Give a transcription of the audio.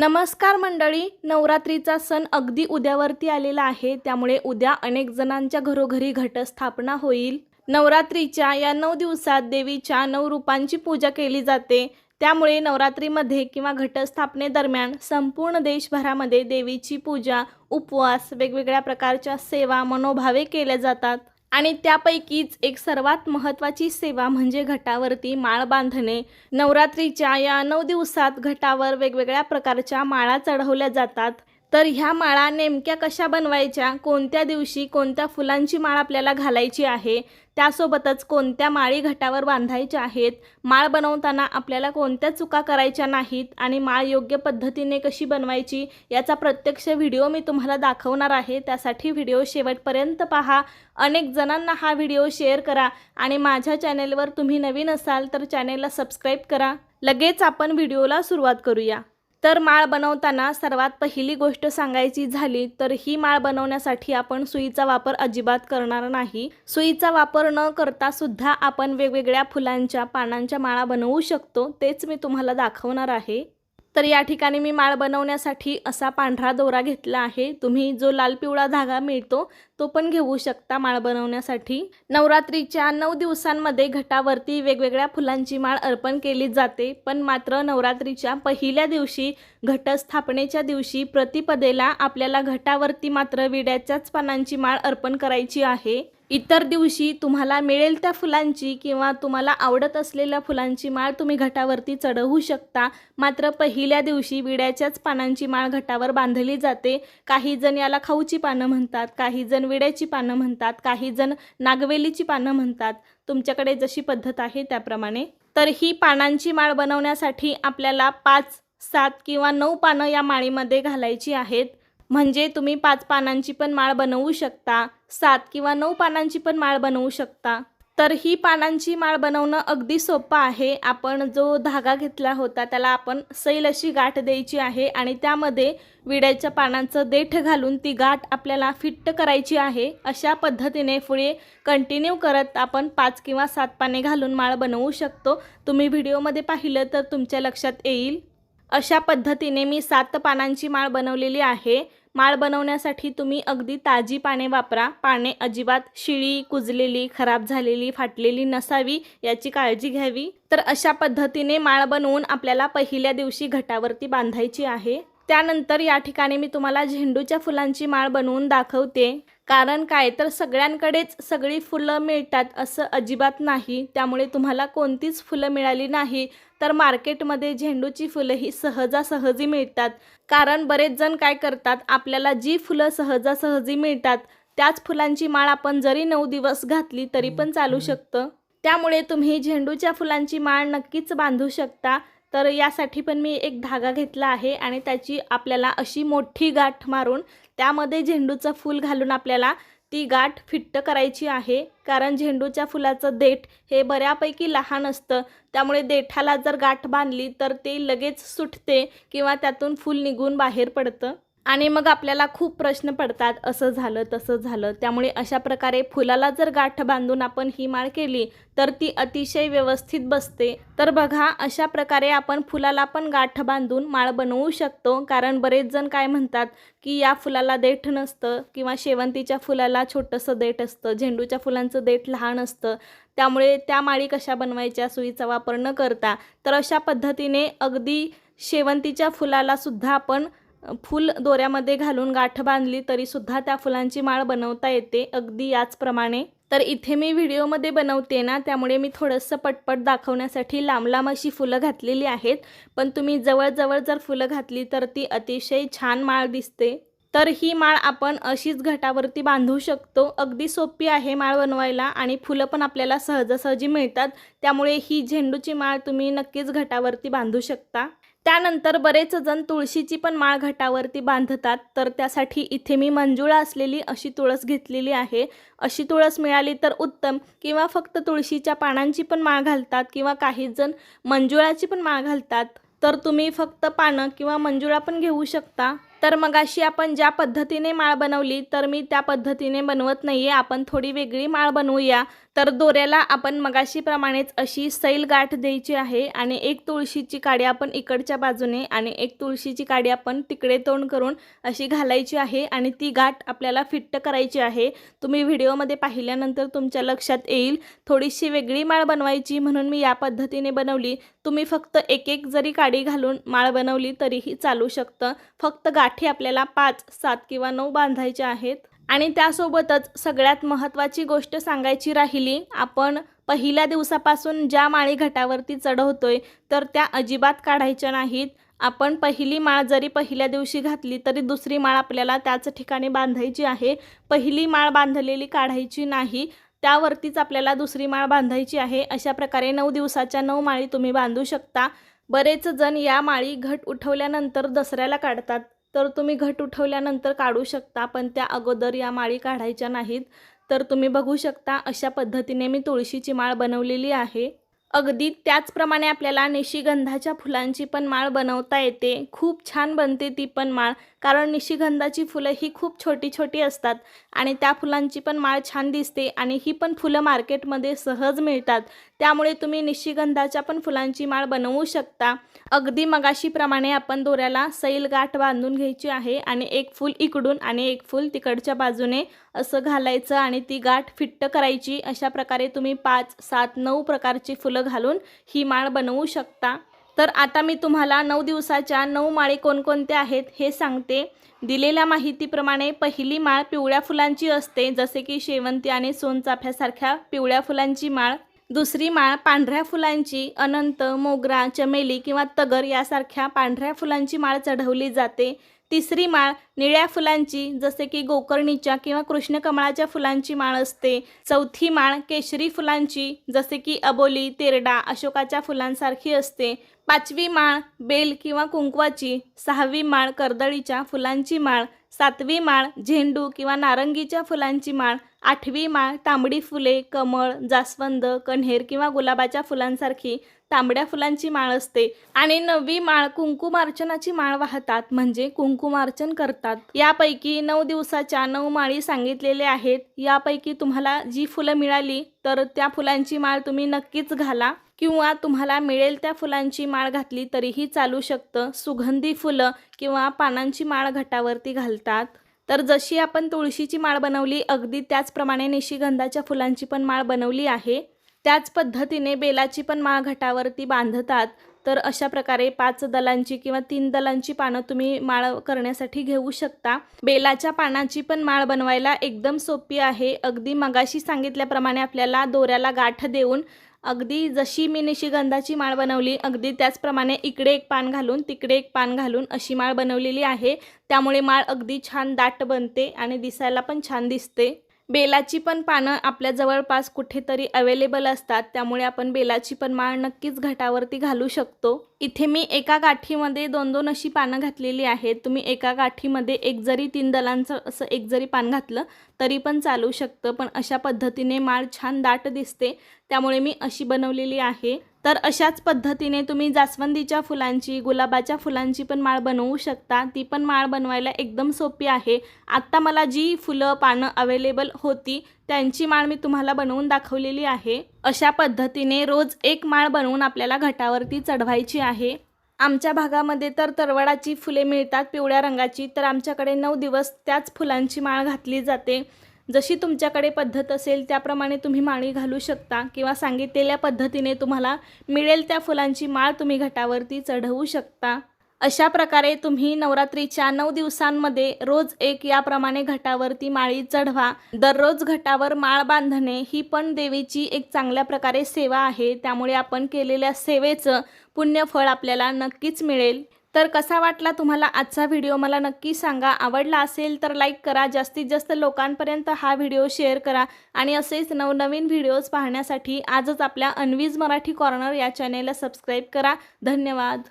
नमस्कार मंडळी नवरात्रीचा सण अगदी उद्यावरती आलेला आहे त्यामुळे उद्या अनेक जणांच्या घरोघरी घटस्थापना होईल. नवरात्रीच्या या नऊ दिवसात देवीच्या नऊ रूपांची पूजा केली जाते. त्यामुळे नवरात्रीमध्ये किंवा घटस्थापनेदरम्यान संपूर्ण देशभरामध्ये देवीची पूजा उपवास वेगवेगळ्या प्रकारच्या सेवा मनोभावे केल्या जातात. आणि त्यापैकीच एक सर्वात महत्त्वाची सेवा म्हणजे घटावरती माळ बांधणे. नवरात्रीच्या या नऊ दिवसात घटावर वेगवेगळ्या प्रकारच्या माळा चढवल्या जातात. तर ह्या माळा नेमक्या कशा बनवायच्या? कोणत्या दिवशी कोणत्या फुलांची माळ आपल्याला घालायची आहे? त्यासोबतच कोणत्या माळी घटावर बांधायच्या आहेत? माळ बनवताना आपल्याला कोणत्या चुका करायच्या नाहीत? आणि माळ योग्य पद्धतीने कशी बनवायची? याचा प्रत्यक्ष व्हिडिओ मी तुम्हाला दाखवणार आहे. त्यासाठी व्हिडिओ शेवटपर्यंत पहा. अनेक जणांना हा व्हिडिओ शेअर करा. आणि माझ्या चॅनेलवर तुम्ही नवीन असाल तर चॅनेलला सबस्क्राईब करा. लगेच आपण व्हिडिओला सुरुवात करूया. तर माळ बनवताना सर्वात पहिली गोष्ट सांगायची झाली तर ही माळ बनवण्यासाठी आपण सुईचा वापर अजिबात करणार नाही. सुईचा वापर न करता सुद्धा आपण वेगवेगळ्या फुलांच्या पानांच्या माळा बनवू शकतो तेच मी तुम्हाला दाखवणार आहे. तर या ठिकाणी मी माळ बनवण्यासाठी असा पांढरा दोरा घेतला आहे. तुम्ही जो लाल पिवळा धागा मिळतो तो पण घेऊ शकता माळ बनवण्यासाठी. नवरात्रीच्या नऊ दिवसांमध्ये घटावरती वेगवेगळ्या फुलांची माळ अर्पण केली जाते. पण मात्र नवरात्रीच्या पहिल्या दिवशी घटस्थापनेच्या दिवशी प्रतिपदेला आपल्याला घटावरती मात्र विड्याच्याच पानांची माळ अर्पण करायची आहे. इतर दिवशी तुम्हाला मिळेल त्या फुलांची किंवा तुम्हाला आवडत असलेल्या फुलांची माळ तुम्ही घटावरती चढवू शकता. मात्र पहिल्या दिवशी विड्याच्याच पानांची माळ घटावर बांधली जाते. काही जण याला खाऊची पानं म्हणतात काही जण विड्याची पानं म्हणतात काही जण नागवेलीची पानं म्हणतात. तुमच्याकडे जशी पद्धत आहे त्याप्रमाणे. तर ही पानांची माळ बनवण्यासाठी आपल्याला पाच सात किंवा नऊ पानं या माळीमध्ये घालायची आहेत. म्हणजे तुम्ही पाच पानांची पण माळ बनवू शकता सात किंवा नऊ पानांची पण माळ बनवू शकता. तर ही पानांची माळ बनवणं अगदी सोपं आहे. आपण जो धागा घेतला होता त्याला आपण सैल अशी गाठ द्यायची आहे आणि त्यामध्ये विड्याच्या पानांचं देठ घालून ती गाठ आपल्याला फिट्ट करायची आहे. अशा पद्धतीने पुढे कंटिन्यू करत आपण पाच किंवा सात पाने घालून माळ बनवू शकतो. तुम्ही व्हिडिओमध्ये पाहिलं तर तुमच्या लक्षात येईल. अशा पद्धतीने मी सात पानांची माळ बनवलेली आहे. माळ बनवण्यासाठी तुम्ही अगदी ताजी पाने वापरा. पाने अजिबात शिळी कुजलेली खराब झालेली फाटलेली नसावी याची काळजी घ्यावी. तर अशा पद्धतीने माळ बनवून आपल्याला पहिल्या दिवशी घटावरती बांधायची आहे. त्यानंतर या ठिकाणी मी तुम्हाला झेंडूच्या फुलांची माळ बनवून दाखवते. कारण काय? तर सगळ्यांकडेच सगळी फुलं मिळतात असं अजिबात नाही. त्यामुळे तुम्हाला कोणतीच फुलं मिळाली नाही. तर मार्केटमध्ये झेंडूची फुलं ही सहजासहजी मिळतात. कारण बरेच जण काय करतात? आपल्याला जी फुलं सहजासहजी मिळतात त्याच फुलांची माळ आपण जरी नऊ दिवस घातली तरी पण चालू शकतं. त्यामुळे तुम्ही झेंडूच्या फुलांची माळ नक्कीच बांधू शकता. तर यासाठी पण मी एक धागा घेतला आहे आणि त्याची आपल्याला अशी मोठी गाठ मारून त्यामध्ये झेंडूचं फूल घालून आपल्याला ती गाठ फिट्ट करायची आहे. कारण झेंडूच्या फुलाचं देठ हे बऱ्यापैकी लहान असतं. त्यामुळे देठाला जर गाठ बांधली तर ते लगेच सुटते किंवा त्यातून फूल निघून बाहेर पडतं. आणि मग आपल्याला खूप प्रश्न पडतात असं झालं तसं झालं. त्यामुळे अशा प्रकारे फुलाला जर गाठ बांधून आपण ही माळ केली तर ती अतिशय व्यवस्थित बसते. तर बघा अशा प्रकारे आपण फुलाला पण गाठ बांधून माळ बनवू शकतो. कारण बरेच जण काय म्हणतात की या फुलाला देठ नसतं किंवा शेवंतीच्या फुलाला छोटंसं देठ असतं झेंडूच्या फुलांचं देठ लहान असतं. त्यामुळे त्या माळी कशा बनवायच्या सुईचा वापर न करता. तर अशा पद्धतीने अगदी शेवंतीच्या फुलाला सुद्धा आपण फूल दोऱ्यामध्ये घालून गाठ बांधली तरीसुद्धा त्या फुलांची माळ बनवता येते अगदी याचप्रमाणे. तर इथे मी व्हिडिओमध्ये बनवते ना त्यामुळे मी थोडंसं पटपट दाखवण्यासाठी लांब लांब अशी फुलं घातलेली आहेत. पण तुम्ही जवळजवळ जर फुलं घातली तर ती अतिशय छान माळ दिसते. तर ही माळ आपण अशीच घटावरती बांधू शकतो. अगदी सोपी आहे माळ बनवायला आणि फुलं पण आपल्याला सहजासहजी मिळतात. त्यामुळे ही झेंडूची माळ तुम्ही नक्कीच घटावरती बांधू शकता. त्यानंतर बरेच जण तुळशीची पण माळ घटावरती बांधतात. तर त्यासाठी इथे मी मंजुळा असलेली अशी तुळस घेतलेली आहे. अशी तुळस मिळाली तर उत्तम. किंवा फक्त तुळशीच्या पानांची पण माळ घालतात किंवा काही जण मंजुळाची पण माळ घालतात. तर तुम्ही फक्त पानं किंवा मंजुळा पण घेऊ शकता. तर मगाशी आपण ज्या पद्धतीने माळ बनवली तर मी त्या पद्धतीने बनवत नाही आहे आपण थोडी वेगळी माळ बनवूया. तर दोऱ्याला आपण मगाशीप्रमाणेच अशी सैल गाठ द्यायची आहे आणि एक तुळशीची काडी आपण इकडच्या बाजूने आणि एक तुळशीची काडी आपण तिकडे तोंड करून अशी घालायची आहे आणि ती गाठ आपल्याला फिट्ट करायची आहे. तुम्ही व्हिडिओमध्ये पाहिल्यानंतर तुमच्या लक्षात येईल. थोडीशी वेगळी माळ बनवायची म्हणून मी या पद्धतीने बनवली. तुम्ही फक्त एक एक जरी काडी घालून माळ बनवली तरीही चालू शकतं. फक्त गाठ आपल्याला पाच सात किंवा नऊ बांधायच्या आहेत. आणि त्यासोबतच सगळ्यात महत्त्वाची गोष्ट सांगायची राहिली आपण पहिल्या दिवसापासून ज्या माळी घटावरती चढवतोय तर त्या अजिबात काढायच्या नाहीत. आपण पहिली माळ जरी पहिल्या दिवशी घातली तरी दुसरी माळ आपल्याला त्याच ठिकाणी बांधायची आहे. पहिली माळ बांधलेली काढायची नाही त्यावरतीच आपल्याला दुसरी माळ बांधायची आहे. अशा प्रकारे नऊ दिवसाच्या नऊ माळी तुम्ही बांधू शकता. बरेच जण या माळी घट उठवल्यानंतर दसऱ्याला काढतात. तर तुम्ही घट उठवल्यानंतर काढू शकता पण त्या अगोदर या माळी काढायच्या नाहीत. तर तुम्ही बघू शकता अशा पद्धतीने मी तुळशीची माळ बनवलेली आहे. अगदी त्याचप्रमाणे आपल्याला निशिगंधाच्या फुलांची पण माळ बनवता येते. खूप छान बनते ती पण माळ कारण निशिगंधाची फुलं ही खूप छोटी छोटी असतात आणि त्या फुलांची पण माळ छान दिसते आणि ही पण फुलं मार्केटमध्ये सहज मिळतात. त्यामुळे तुम्ही निशिगंधाच्या पण फुलांची माळ बनवू शकता. अगदी मगाशीप्रमाणे आपण दोऱ्याला सैल गाठ बांधून घ्यायची आहे आणि एक फूल इकडून आणि एक फूल तिकडच्या बाजूने असं घालायचं आणि ती गाठ फिट्ट करायची. अशा प्रकारे तुम्ही पाच सात नऊ प्रकारची फुलं घालून ही माळ बनवू शकता. तर आता मी तुम्हाला नऊ दिवसाच्या नऊ माळी कोणकोणत्या आहेत हे सांगते. दिलेल्या माहितीप्रमाणे पहिली माळ पिवळ्या फुलांची असते. जसे की शेवंती आणि सोनचाफ्यासारख्या पिवळ्या फुलांची माळ दुसरी माळ पांढऱ्या फुलांची अनंत मोगरा चमेली किंवा तगर यासारख्या पांढऱ्या फुलांची माळ चढवली जाते. तिसरी माळ निळ्या फुलांची जसे की गोकर्णीच्या किंवा कृष्णकमळाच्या फुलांची माळ असते. चौथी माळ केशरी फुलांची जसे की अबोली तेरडा अशोकाच्या फुलांसारखी असते. पाचवी माळ बेल किंवा कुंकवाची सहावी माळ कर्दळीच्या फुलांची माळ सातवी माळ झेंडू किंवा नारंगीच्या फुलांची माळ आठवी माळ तांबडी फुले कमळ जास्वंद कण्हेर किंवा गुलाबाच्या फुलांसारखी तांबड्या फुलांची माळ असते. आणि नववी माळ कुंकुमार्चनाची माळ वाहतात म्हणजे कुंकुमार्चन करतात. यापैकी नऊ दिवसाच्या नऊ माळी सांगितलेले आहेत. यापैकी तुम्हाला जी फुलं मिळाली तर त्या फुलांची माळ तुम्ही नक्कीच घाला. किंवा तुम्हाला मिळेल त्या फुलांची माळ घातली तरीही चालू शकतं. सुगंधी फुलं किंवा पानांची माळ घटावरती घालतात. तर जशी आपण तुळशीची माळ बनवली अगदी त्याचप्रमाणे निशिगंधाच्या फुलांची पण माळ बनवली आहे. त्याच पद्धतीने बेलाची पण माळ घटावरती बांधतात. तर अशा प्रकारे पाच दलांची किंवा तीन दलांची पानं तुम्ही माळ करण्यासाठी घेऊ शकता. बेलाच्या पानाची पण माळ बनवायला एकदम सोपी आहे. अगदी मगाशी सांगितल्याप्रमाणे आपल्याला दोऱ्याला गाठ देऊन अगदी जशी मी निशिगंधाची माळ बनवली अगदी त्याचप्रमाणे इकडे एक पान घालून तिकडे एक पान घालून अशी माळ बनवलेली आहे. त्यामुळे माळ अगदी छान दाट बनते आणि दिसायला पण छान दिसते. बेलाची पण पानं आपल्या जवळपास कुठेतरी अवेलेबल असतात. त्यामुळे आपण बेलाची पण माळ नक्कीच घटावरती घालू शकतो. इथे मी एका गाठीमध्ये दोन दोन अशी पानं घातलेली आहेत. तुम्ही एका गाठीमध्ये एक जरी तीन दलांचं असं एक जरी पान घातलं तरी पण चालू शकतं. पण अशा पद्धतीने माळ छान दाट दिसते. त्यामुळे मी अशी बनवलेली आहे. तर अशाच पद्धतीने तुम्ही जास्वंदीच्या फुलांची गुलाबाच्या फुलांची पण माळ बनवू शकता. ती पण माळ बनवायला एकदम सोपी आहे. आत्ता मला जी फुलं पानं अवेलेबल होती त्यांची माळ मी तुम्हाला बनवून दाखवलेली आहे. अशा पद्धतीने रोज एक माळ बनवून आपल्याला घटावरती चढवायची आहे. आमच्या भागामध्ये तर तरवडाची फुले मिळतात पिवळ्या रंगाची. तर आमच्याकडे नऊ दिवस त्याच फुलांची माळ घातली जाते. जशी तुमच्याकडे पद्धत असेल त्याप्रमाणे तुम्ही माळी घालू शकता किंवा सांगितलेल्या पद्धतीने तुम्हाला मिळेल त्या फुलांची माळ तुम्ही घटावरती चढवू शकता. अशा प्रकारे तुम्ही नवरात्रीच्या नऊ दिवसांमध्ये रोज एक याप्रमाणे घटावरती माळी चढवा. दररोज घटावर माळ बांधणे ही पण देवीची एक चांगल्या प्रकारे सेवा आहे. त्यामुळे आपण केलेल्या सेवेचं पुण्यफळ आपल्याला नक्कीच मिळेल. तर कसा वाटला तुम्हाला आजचा व्हिडिओ? मला नक्की सांगा. आवडला असेल तर लाईक करा. जास्तीत जास्त लोकांपर्यंत हा व्हिडिओ शेअर करा आणि असेच नवनवीन व्हिडिओज पाहण्यासाठी आजच आपल्या अनवीज मराठी कॉर्नर या चॅनेलला सबस्क्राईब करा. धन्यवाद.